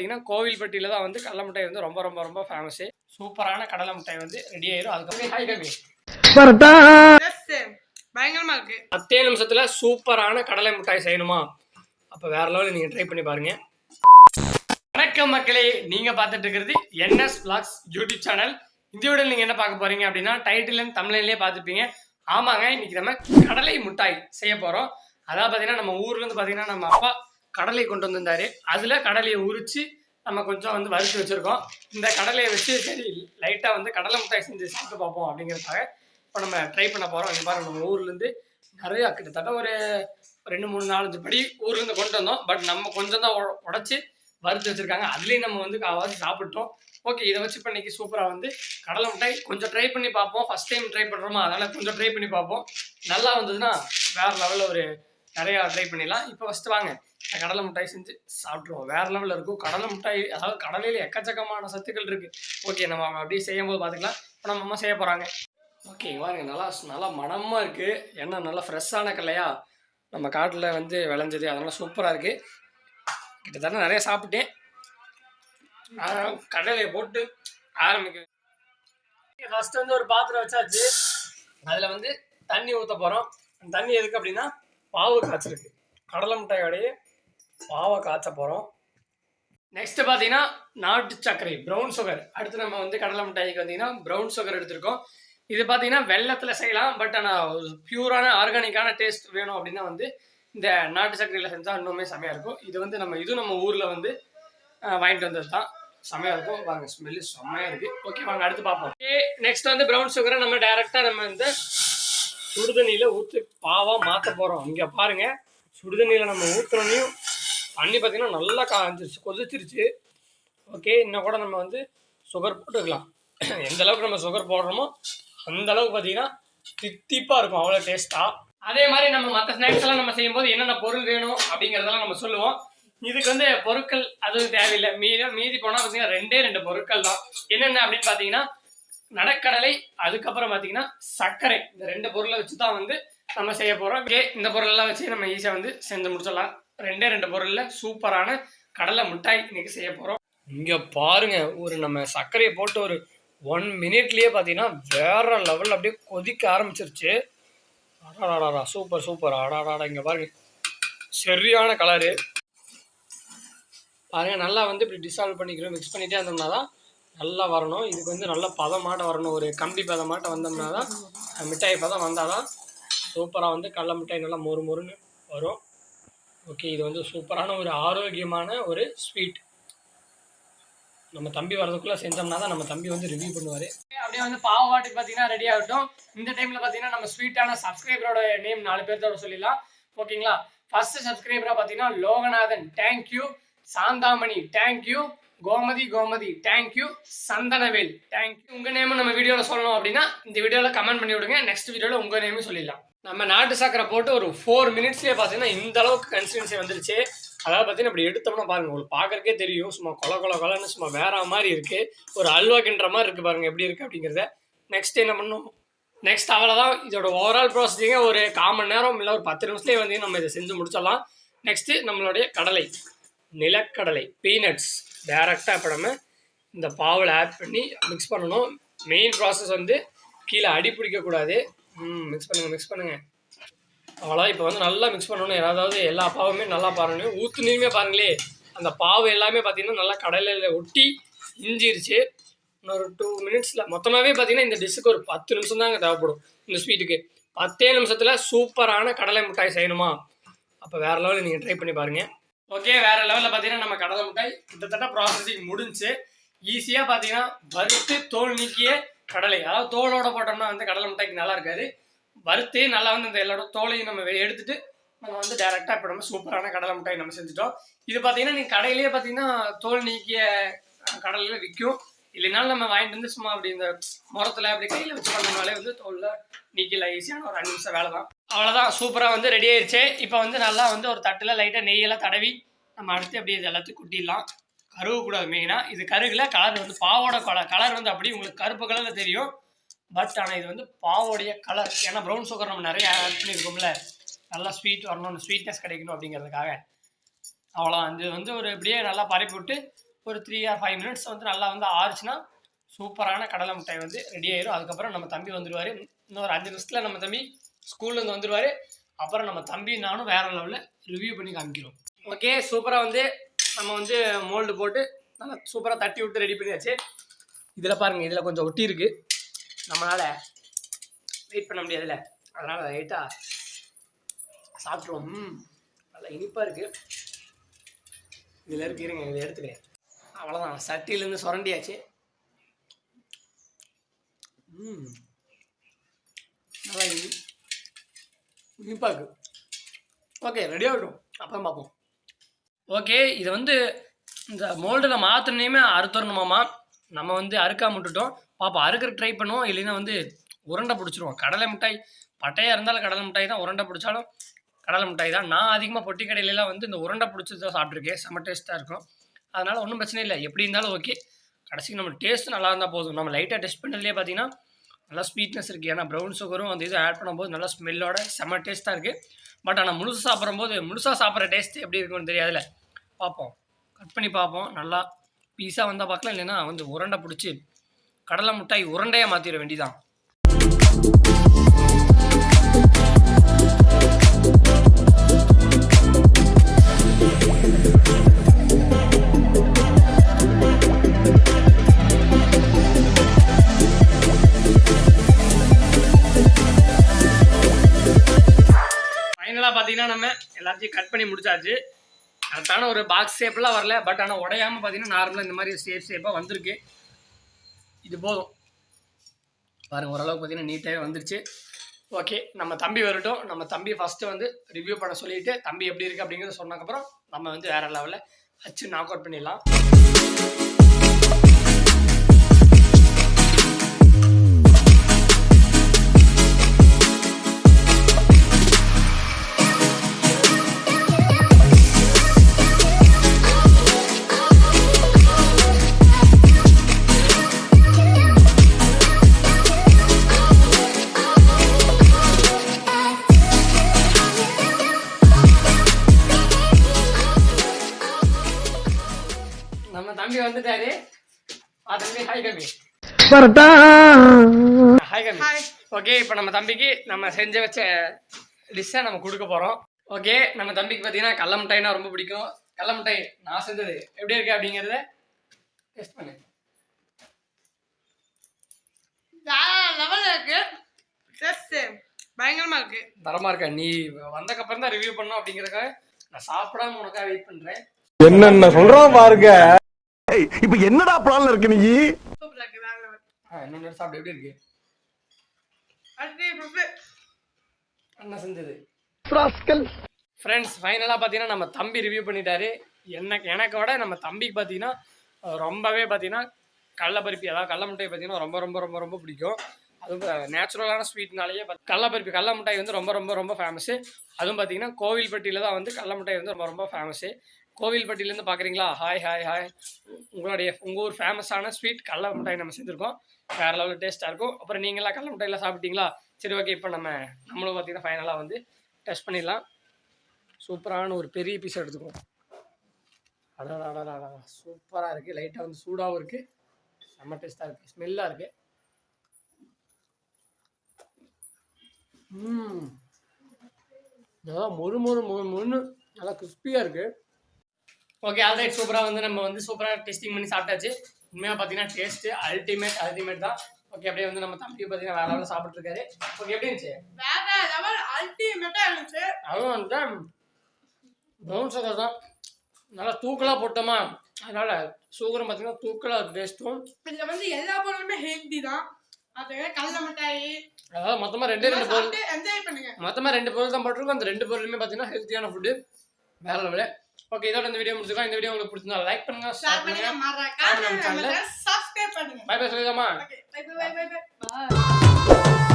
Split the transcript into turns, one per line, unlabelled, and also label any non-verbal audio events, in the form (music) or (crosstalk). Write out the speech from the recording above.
பார்த்தீங்கன்னா கோவில்பட்டியில் தான் வந்து கடலை மிட்டாய் வந்து ரொம்ப ரொம்ப ரொம்ப ஃபேமஸு சூப்பரான கடலை மிட்டாய் வந்து ரெடி ஆயிரும். அதுக்கப்புறம் ஹாய் கவி
Best. பயங்கரமா இருக்கு.
பத்தே நிமிஷத்துல சூப்பரான கடலை மிட்டாய் செய்யணுமா? அப்ப வேற லெவலில் நீங்க ட்ரை பண்ணி பாருங்க. வணக்கம் மக்களே. நீங்க பார்த்துட்டு இருக்கிறது என்எஸ் பிளாக்ஸ் யூடியூப் சேனல் இந்த வீடியோ நீங்க என்ன பார்க்க போறீங்க அப்படின்னா டைட்டில் தமிழ்லேயே பார்த்துப்பீங்க. ஆமாங்க இன்னைக்கு நம்ம கடலை மிட்டாய் செய்ய போறோம். அதாவது பார்த்தீங்கன்னா நம்ம ஊர்ல இருந்து பார்த்தீங்கன்னா நம்ம அப்பா கடலை கொண்டு வந்திருந்தாரு. அதில் கடலையை உரித்து நம்ம கொஞ்சம் வந்து வறுத்து வச்சுருக்கோம். இந்த கடலையை வச்சு சரி லைட்டாக வந்து கடலை மிட்டாய் செஞ்சு சாப்பிட்டு பார்ப்போம் அப்படிங்கிறதுக்காக இப்போ நம்ம ட்ரை பண்ண போகிறோம் இங்கே மாதிரி நம்ம ஊர்லேருந்து நிறைய கிட்டத்தட்ட ஒரு ரெண்டு மூணு நாலஞ்சு படி ஊர்லேருந்து கொண்டு வந்தோம். பட் நம்ம கொஞ்சம் தான் உடச்சி வறுத்து வச்சுருக்காங்க. அதுலேயும் நம்ம வந்து காவாசி சாப்பிட்டோம் ஓகே இதை வச்சு இப்போ இன்னைக்கு சூப்பராக வந்து கடலை மிட்டாய் கொஞ்சம் ட்ரை பண்ணி பார்ப்போம். ஃபஸ்ட் டைம் ட்ரை பண்ணுறோமா அதனால் கொஞ்சம் ட்ரை பண்ணி பார்ப்போம். நல்லா வந்ததுன்னா வேறு லெவலில் ஒரு நிறையா ட்ரை பண்ணிடலாம். இப்போ ஃபஸ்ட்டு வாங்க கடலை மிட்டாய் செஞ்சு சாப்பிட்ருவோம் வேறு லெவலில் இருக்கும். கடலை மிட்டாய் அதாவது கடலையில் எக்கச்சக்கமான சத்துக்கள் இருக்குது ஓகே நம்ம அப்படியே செய்யும் போது பார்த்துக்கலாம். இப்போ நம்ம அம்மா செய்ய போகிறாங்க ஓகே பாருங்க நல்லா நல்லா மணமாக இருக்குது என்ன நல்லா ஃப்ரெஷ்ஷான கடலையா? நம்ம காட்டில் வந்து விளைஞ்சது. அதெல்லாம் சூப்பராக இருக்குது கிட்டத்தட்ட நிறைய சாப்பிட்டேன். கடலையை போட்டு ஆரம்பிக்குது ஃபஸ்ட்டு வந்து ஒரு பாத்திரம் வச்சாச்சு. அதில் வந்து தண்ணி ஊற்ற போகிறோம் அந்த தண்ணி எதுக்கு அப்படின்னா பாவு காய்ச்சிருக்கு. கடலை மிட்டாயோடையே பாவை காய்ச்ச போகிறோம் நெக்ஸ்ட் பார்த்தீங்கன்னா நாட்டு சர்க்கரை ப்ரௌன் சுகர் அடுத்து நம்ம வந்து கடலை மிட்டாய்க்கு வந்தீங்கன்னா ப்ரௌன் சுகர் எடுத்திருக்கோம். இது பார்த்தீங்கன்னா வெள்ளத்தில் செய்யலாம். பட் ஆனால் பியூரான ஆர்கானிக்கான டேஸ்ட் வேணும் அப்படின்னா வந்து இந்த நாட்டு சர்க்கரையில் செஞ்சால் இன்னுமே செமையாக இருக்கும். இது வந்து நம்ம இதுவும் நம்ம ஊரில் வந்து வாங்கிட்டு வந்தது தான் செமையாக இருக்கும் வாங்க ஸ்மெல்லு செம்மையாக இருக்குது ஓகே வாங்க அடுத்து பார்ப்போம். ஓகே நெக்ஸ்ட் வந்து ப்ரௌன் சுகரை நம்ம டேரெக்டாக நம்ம இந்த சுடுதண்ணியில் ஊற்றி பாவாக மாற்ற போகிறோம் இங்கே பாருங்க. சுடுதண்ணியில் நம்ம ஊற்றுறோனையும் தண்ணி பார்த்தீங்கன்னா நல்லா காஞ்சிருச்சு கொதிச்சிருச்சு. ஓகே இன்னும் கூட நம்ம வந்து சுகர் போட்டுக்கலாம். (clears throat) எந்த அளவுக்கு நம்ம சுகர் போடுறோமோ அந்த அளவுக்கு பார்த்தீங்கன்னா தித்திப்பாக இருக்கும். அவ்வளோ டேஸ்ட்டாக அதே மாதிரி நம்ம மற்ற ஸ்நாக்ஸ் எல்லாம் நம்ம செய்யும்போது என்னென்ன பொருள் வேணும் அப்படிங்கிறதெல்லாம் நம்ம சொல்லுவோம். இதுக்கு வந்து பொருட்கள் அதுவும் தேவையில்லை. மீதி மீதி போனால் பார்த்தீங்கன்னா ரெண்டே ரெண்டு பொருட்கள் தான். என்னென்ன அப்படின்னு பார்த்தீங்கன்னா நடக்கடலை அதுக்கப்புறம் பார்த்தீங்கன்னா சர்க்கரை. இந்த ரெண்டு பொருளை வச்சு தான் வந்து நம்ம செய்ய போகிறோம் கே இந்த பொருளெல்லாம் வச்சு நம்ம ஈஸியாக வந்து செஞ்சு முடிச்சிடலாம். ரெண்டே ரெண்டு பொருளில் சூப்பரான கடலை மிட்டாய் இன்னைக்கு செய்ய போகிறோம் இங்கே பாருங்க ஒரு நம்ம சர்க்கரையை போட்டு ஒரு ஒன் மினிட்லேயே பார்த்தீங்கன்னா வேற லெவலில் அப்படியே கொதிக்க ஆரம்பிச்சிருச்சு. அடாடாடா சூப்பர் சூப்பர் அடாடாடா இங்கே பாருங்க. சரியான கலரு பாருங்க நல்லா வந்து இப்படி டிசால்வ் பண்ணிக்கிறோம் மிக்ஸ் பண்ணிகிட்டே இருந்தோம்னா தான் நல்லா வரணும். இதுக்கு வந்து நல்ல பதமாட்ட வரணும். ஒரு கம்பி பதமாட்ட வந்தோம்னா தான் மிட்டாய் பதம் வந்தால் தான் சூப்பராக வந்து கடல மிட்டாய் நல்லா மொறு மொறுன்னு வரும். ஓகே இது வந்து சூப்பரான ஒரு ஆரோக்கியமான ஒரு ஸ்வீட் நம்ம தம்பி வரதுக்குள்ளே செஞ்சோம்னா தான் நம்ம தம்பி வந்து ரிவ்யூ பண்ணுவார். அப்படியே வந்து பாவாட்டுக்கு பார்த்தீங்கன்னா ரெடி ஆகட்டும். இந்த டைமில் பார்த்தீங்கன்னா நம்ம ஸ்வீட்டான சப்ஸ்கிரைபரோட நேம் நாலு பேர்த்தோட சொல்லிடலாம். ஓகேங்களா ஃபர்ஸ்ட் சப்ஸ்கிரைபராக பார்த்தீங்கன்னா Loganathan. Thank you Santhamani. Thank you Gomathi Gomathi. Thank you Santhanavel. Thank you உங்கள் நேமும் நம்ம வீடியோவில் சொல்லணும் அப்படின்னா இந்த வீடியோவில் கமெண்ட் பண்ணி விடுங்க. நெக்ஸ்ட் வீடியோவில் உங்கள் நேமும் சொல்லிடலாம். நம்ம நாட்டு சக்கரை போட்டு ஒரு ஃபோர் மினிட்ஸ்லேயே பார்த்தீங்கன்னா இந்த அளவுக்கு கன்சிஸ்டன்சி வந்துருச்சு. அதாவது பார்த்தீங்கன்னா இப்படி எடுத்தோம்னா பாருங்க உங்களுக்கு பார்க்கறக்கே தெரியும். சும்மா கொல கொல கொலன்னு சும்மா வேற மாதிரி இருக்கு. ஒரு அல்வா கிண்டுற மாதிரி இருக்கு பாருங்க எப்படி இருக்கு அப்படிங்கிறத. நெக்ஸ்ட் என்ன பண்ணும் நெக்ஸ்ட் அவ்வளோதான் இதோட ஓவரால் ப்ராசஸிங்க ஒரு கால் மணி நேரம் இல்லை ஒரு பத்து நிமிஷத்துலேயே வந்து நம்ம இதை செஞ்சு முடிச்சிடலாம். நெக்ஸ்ட்டு நம்மளுடைய கடலை. நிலக்கடலை. பீனட்ஸ் டேரெக்டாக இப்போ நம்ம இந்த பாவில் ஆட் பண்ணி மிக்ஸ் பண்ணணும். மெயின் ப்ராசஸ் வந்து கீழே அடி பிடிக்கக்கூடாது ம் மிக்ஸ் பண்ணுங்கள் மிக்ஸ் பண்ணுங்கள் அவ்வளோதான் இப்போ வந்து நல்லா மிக்ஸ் பண்ணணும். ஏதாவது எல்லா பாவுமே நல்லா பாருங்க. ஊற்றுனீருமே பாருங்களே. அந்த பாவு எல்லாமே பார்த்தீங்கன்னா நல்லா கடலையில் ஒட்டி இஞ்சிருச்சு. இன்னொரு டூ மினிட்ஸில் மொத்தமாகவே பார்த்தீங்கன்னா இந்த டிஷ்ஷுக்கு ஒரு பத்து நிமிஷம் தாங்க தேவைப்படும். இந்த ஸ்வீட்டுக்கு பத்தே நிமிஷத்தில் சூப்பரான கடலை மிட்டாய் செய்யணுமா? அப்போ வேறு லெவலில் நீங்கள் ட்ரை பண்ணி பாருங்கள் ஓகே வேறு லெவலில் பார்த்தீங்கன்னா நம்ம கடலை மிட்டாய் கிட்டத்தட்ட ப்ராசஸிங் முடிஞ்சு ஈஸியாக பார்த்தீங்கன்னா வறுத்து தோல் நீக்கிய கடலை. அதாவது தோலோட போட்டோம்னா வந்து கடலை மிட்டாய்க்கு நல்லா இருக்காது. வறுத்து நல்லா வந்து இந்த எல்லாரோட தோலையும் நம்ம வெ- எடுத்துட்டு நம்ம வந்து டேரெக்டாக இப்போ நம்ம சூப்பரான கடலை மிட்டாய் நம்ம செஞ்சுட்டோம். இது பார்த்தீங்கன்னா நீங்கள் கடையிலேயே பார்த்தீங்கன்னா தோல் நீக்கிய கடலில் விற்கும். இல்லைனாலும் நம்ம வாங்கிட்டு வந்து சும்மா அப்படி இந்த முரத்தில் அப்படி கையில் வச்சு பண்ணனாலே வந்து தோலில் நீக்கில ஈஸியான ஒரு அஞ்சு நிமிஷம் வேலை தான் அவ்வளோதான் சூப்பராக வந்து ரெடி ஆயிடுச்சு இப்போ வந்து நல்லா வந்து ஒரு தட்டில் லைட்டாக நெய்யெல்லாம் தடவி நம்ம அடுத்து அப்படியே இது எல்லாத்தையும் கொட்டிடலாம். கருவக்கூடாது மெயினாக இது கருகில் கலர் வந்து பாவோட கலர் கலர் வந்து அப்படியே உங்களுக்கு கருப்பு கலரில் தெரியும். பட் ஆனால் இது வந்து பாவோடைய கலர் ஏன்னா ப்ரௌன் சுகர் நம்ம நிறைய ஆட் பண்ணியிருக்கோம்ல. நல்லா ஸ்வீட் வரணும் ஸ்வீட்னஸ் கிடைக்கணும் அப்படிங்கிறதுக்காக. அவ்வளோ இது வந்து ஒரு இப்படியே நல்லா பரப்பி விட்டு ஒரு த்ரீ ஆர் ஃபைவ் மினிட்ஸ் வந்து நல்லா வந்து ஆறுச்சுன்னா சூப்பரான கடலை மிட்டாய் வந்து ரெடி ஆயிடும் அதுக்கப்புறம் நம்ம தம்பி வந்துடுவார் இன்னொரு அஞ்சு நிமிஷத்தில் நம்ம தம்பி ஸ்கூல்லேருந்து வந்துடுவார் அப்புறம் நம்ம தம்பி நானும் வேற லெவலில் ரிவ்யூ பண்ணி காமிக்கிறோம். ஓகே சூப்பராக வந்து நம்ம வந்து மோல்டு போட்டு நல்லா சூப்பராக தட்டி விட்டு ரெடி பண்ணியாச்சு. இதில் பாருங்கள் இதில் கொஞ்சம் ஒட்டி இருக்கு. நம்மளால் வெயிட் பண்ண முடியாதுல்ல. அதனால் லைட்டாக சாப்பிட்ருவோம் ம், நல்லா இனிப்பாக இருக்குது இதில் இருக்கு இருங்க இதை எடுத்துக்கிறேன். அவ்வளோதான் சட்டியிலேருந்து சுரண்டியாச்சு. ம் நல்லா இனி இனிப்பாக ஓகே ரெடி ஆகட்டும். அப்புறம் பார்ப்போம். ஓகே இதை வந்து இந்த மோல்டில் மாற்றினேமே அறுத்துடணுமாம்மா நம்ம வந்து அறுக்காம விட்டுட்டோம் பாப்பா அறுக்கிற ட்ரை பண்ணுவோம். இல்லைன்னா வந்து உருண்டை பிடிச்சிருவோம். கடலை மிட்டாய் பட்டையாக இருந்தாலும் கடலை மிட்டாய் தான். உருண்டை பிடிச்சாலும் கடலை மிட்டாய் தான். நான் அதிகமாக பொட்டி கடையிலலாம் வந்து இந்த உருண்டை பிடிச்சி தான் சாப்பிட்ருக்கேன் செம்ம டேஸ்ட்டாக இருக்கும். அதனால் ஒன்றும் பிரச்சனை இல்லை. எப்படி இருந்தாலும் ஓகே கடைசிக்கு நம்ம டேஸ்ட் நல்லா இருந்தால் போதும். நம்ம லைட்டாக டெஸ்ட் பண்ணதுலேயே பார்த்தீங்கன்னா நல்லா ஸ்வீட்னஸ் இருக்குது ஏன்னா ப்ரௌன் சுகரும் அந்த இது ஆட் பண்ணும்போது நல்லா ஸ்மெல்லோட செம்ம டேஸ்ட்டாக இருக்குது பட் ஆனால் முழுசாக சாப்பிடும்போது முழுசாக சாப்பிட்ற டேஸ்ட் எப்படி இருக்குன்னு தெரியாதுல்ல? பார்ப்போம். கட் பண்ணி பார்ப்போம். நல்லா பீஸாக வந்தால் பார்க்கலாம். இல்லைன்னா வந்து உருண்டை பிடிச்சி கடலை மிட்டாய் உருண்டையாக மாற்றிட வேண்டிதான் எல்லாத்தையும் கட் பண்ணி முடிச்சாச்சு. கரெக்டான ஒரு பாக்ஸ் ஷேப்லாம் வரல. பட் ஆனால் உடையாமல் பார்த்தீங்கன்னா நார்மலாக இந்த மாதிரி ஷேப் ஷேப்பாக வந்திருக்கு. இது போதும். பாருங்கள் ஓரளவுக்கு பார்த்தீங்கன்னா நீட்டாகவே வந்துருச்சு. ஓகே நம்ம தம்பி வரட்டும். நம்ம தம்பி ஃபஸ்ட்டு வந்து ரிவ்யூ பண்ண சொல்லிட்டு தம்பி எப்படி இருக்குது அப்படிங்கிறத சொன்னதுக்கப்புறம் நம்ம வந்து வேறு லெவலில் வச்சு நாக் அவுட் பண்ணிடலாம். வந்துட்டாரு தம்பி ஹாய் தம்பி ஹாய்
Hi.
ஓகே இப்போ நம்ம தம்பிக்கு நம்ம செஞ்சு வச்ச டிஷ்ஷை நம்ம கொடுக்க போகிறோம் ஓகே நம்ம தம்பிக்கு பார்த்தீங்கன்னா கடல மிட்டாய்னா ரொம்ப பிடிக்கும். கடல மிட்டாய் நான் செஞ்சது எப்படி இருக்கு அப்படிங்கிறத டெஸ்ட் பண்ணு.
லெவல்ல இருக்கு. டேஸ்ட் பயங்கரமா இருக்கு.
நீ வந்தக்கப்புறம் தான் ரிவ்யூ பண்ணோம் நான் சாப்பிடாம உனக்காக வெயிட் பண்ணுறேன்
என்னென்ன சொல்றான் பாருங்க. இப்ப என்னடா பிளான்ல இருக்கு நீ?
சூப்பரா இருக்கு வேற லெவல்
ஆ இன்னொன்று சாப்பிடு. எப்படி இருக்கு?
அடுத்து இப்ப
என்ன செஞ்சது? ஃப்ரெண்ட்ஸ் ஃபைனலாக பார்த்தீங்கன்னா நம்ம தம்பி ரிவ்யூ பண்ணிட்டாரு. எனக்கு எனக்கு விட நம்ம தம்பிக்கு பார்த்தீங்கன்னா அஹ், ரொம்பவே பார்த்தீங்கன்னா கடலப்பருப்பி அதாவது கடல மிட்டாய் பார்த்தீங்கன்னா ரொம்ப ரொம்ப ரொம்ப ரொம்ப பிடிக்கும். அதுவும் நேச்சுரலான ஸ்வீட்னாலேயே கடலப்பருப்பி கடல மிட்டாய் வந்து ரொம்ப ரொம்ப ரொம்ப ஃபேமஸ்ஸு அதுவும் பார்த்தீங்கன்னா கோவில்பட்டியில் தான் வந்து கடல மிட்டாய் வந்து ரொம்ப ரொம்ப ஃபேமஸ்ஸு கோவில்பட்டியிலேருந்து பார்க்குறீங்களா? ஹாய் ஹாய் ஹாய் உங்களுடைய உங்கள் ஊர் ஃபேமஸான ஸ்வீட் கடல மிட்டாய் நம்ம செஞ்சுருக்கோம். வேறு லெவலில் டேஸ்ட்டாக இருக்கும். அப்புறம் நீங்களாம் கடல மிட்டாயெல்லாம் சாப்பிட்டீங்களா? சரி ஓகே இப்போ நம்ம நம்மளும் பார்த்தீங்கன்னா ஃபைனலாக வந்து டெஸ்ட் பண்ணிடலாம். சூப்பரான ஒரு பெரிய பீஸ் எடுத்துக்குவோம். அடடா சூப்பராக இருக்குது லைட்டாக வந்து சூடாகவும் இருக்குது செம்ம டேஸ்ட்டாக இருக்குது ஸ்மெல்லாக இருக்குது நல்லா மொறு மொறு மொறு மொறுன்னு நல்லா கிறிஸ்பியாக இருக்குது ஓகே ஆல்ரைட் சூப்பராக வந்து நம்ம வந்து சூப்பராக டெஸ்டிங் பண்ணி சாப்பிட்டாச்சு. உண்மையாக பார்த்தீங்கன்னா டேஸ்ட்டு அல்டிமேட் அல்டிமேட் தான். ஓகே அப்படியே வந்து நம்ம தம்பி பார்த்தீங்கன்னா வேற லெவலில் சாப்பிட்ருக்காரு ஓகே எப்படி இருந்துச்சு?
வேற லெவல் அல்டிமேட்டா இருந்துச்சு.
அதுவும் வந்து ப்ரௌன் சுகர் தான். நல்லா தூக்கலாக போட்டோமா? அதனால சுகரும் பார்த்தீங்கன்னா தூக்கலாக டேஸ்ட்டும்
இதுல வந்து எல்லா பொருளுமே ஹெல்தி தான். அது கடல மிட்டாய்?
அதாவது மொத்தமாக ரெண்டே ரெண்டு பொருள்.
என்ஜாய் பண்ணுங்க.
மொத்தமாக ரெண்டு பொருள் தான் போட்டிருக்கோம். அந்த ரெண்டு பொருளுமே பார்த்தீங்கன்னா ஹெல்த்தியான ஃபுட்டு வேற லெவலு ஓகே இதோட இந்த வீடியோ முடிச்சுக்கோம் இந்த வீடியோ உங்களுக்கு பிடிச்சிருந்தா லைக் பண்ணுங்க
ஷேர் பண்ணுங்க. மறக்காம
நம்ம channel.
சப்ஸ்கிரைப் பண்ணுங்க.
பை பை சொல்லிடலாமா
பை பை பை பை